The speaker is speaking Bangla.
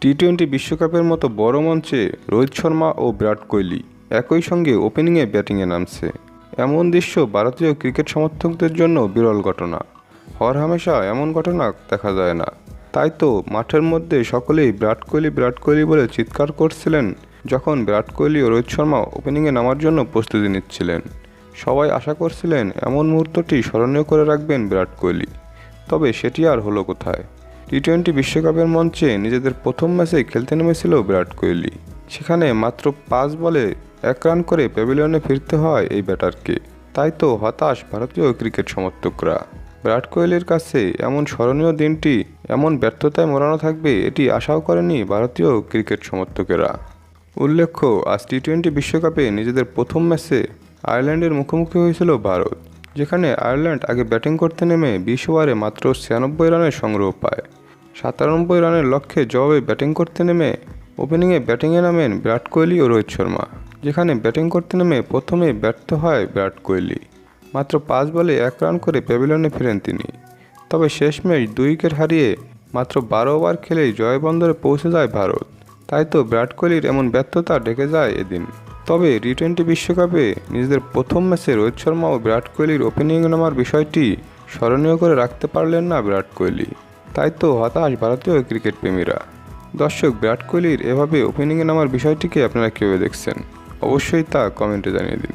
টি টোয়েন্টি বিশ্বকাপের মতো বড় মঞ্চে রোহিত শর্মা ও বিরাট কোহলি একই সঙ্গে ওপেনিংয়ে ব্যাটিংয়ে নামছে। এমন দৃশ্য ভারতীয় ক্রিকেট সমর্থকদের জন্য বিরল ঘটনা। হরহামেশা এমন ঘটনা দেখা যায় না। তাই তো মাঠের মধ্যে সকলেই বিরাট কোহলি বিরাট কোহলি বলে চিৎকার করছিলেন যখন বিরাট কোহলি ও রোহিত শর্মা ওপেনিংয়ে নামার জন্য প্রস্তুতি নিচ্ছিলেন। সবাই আশা করছিলেন এমন মুহূর্তটি স্মরণীয় করে রাখবেন বিরাট কোহলি। তবে সেটি আর হলো কোথায়? টি টোয়েন্টি বিশ্বকাপের মঞ্চে নিজেদের প্রথম ম্যাচে খেলতে নেমেছিল বিরাট কোহলি। সেখানে মাত্র পাঁচ বলে এক রান করে প্যাভিলিয়নে ফিরতে হয় এই ব্যাটারকে। তাই তো হতাশ ভারতীয় ক্রিকেট সমর্থকরা। বিরাট কোহলির কাছে এমন স্মরণীয় দিনটি, এমন ব্যর্থতায় মোড়ানো থাকবে, এটি আশাও করেনি ভারতীয় ক্রিকেট সমর্থকেরা। উল্লেখ্য, আজ টি টোয়েন্টি বিশ্বকাপে নিজেদের প্রথম ম্যাচে আয়ারল্যান্ডের মুখোমুখি হয়েছিল ভারত। যেখানে আয়ারল্যান্ড আগে ব্যাটিং করতে নেমে বিশ ওভারে মাত্র ছিয়ানব্বই রানের সংগ্রহ পায়। সাতানব্বই রানের লক্ষ্যে জবাবে ব্যাটিং করতে নেমে ওপেনিংয়ে ব্যাটিংয়ে নামেন বিরাট কোহলি ও রোহিত শর্মা, যেখানে ব্যাটিং করতে নেমে প্রথমে ব্যর্থ হয় বিরাট কোহলি। মাত্র পাঁচ বলে এক রান করে প্যাভিলিয়নে ফিরেন তিনি। তবে শেষ ম্যাচ দুই উইকেট হারিয়ে মাত্র বারো ওভার খেলেই জয়বন্দরে পৌঁছে যায় ভারত। তাই তো বিরাট কোহলির এমন ব্যর্থতা ডেকে যায় এদিন। তবে টি টোয়েন্টি বিশ্বকাপে নিজেদের প্রথম ম্যাচে রোহিত শর্মা ও বিরাট কোহলির ওপেনিং নামার বিষয়টি স্মরণীয় করে রাখতে পারলেন না বিরাট কোহলি। তাই তো হতাশ ভারতীয় ক্রিকেট প্রেমীরা দর্শক, বিরাট কোহলির এভাবে ওপেনিংয়ে নামার বিষয়টিকে আপনারা কীভাবে দেখছেন? অবশ্যই তা কমেন্টে জানিয়ে দিন।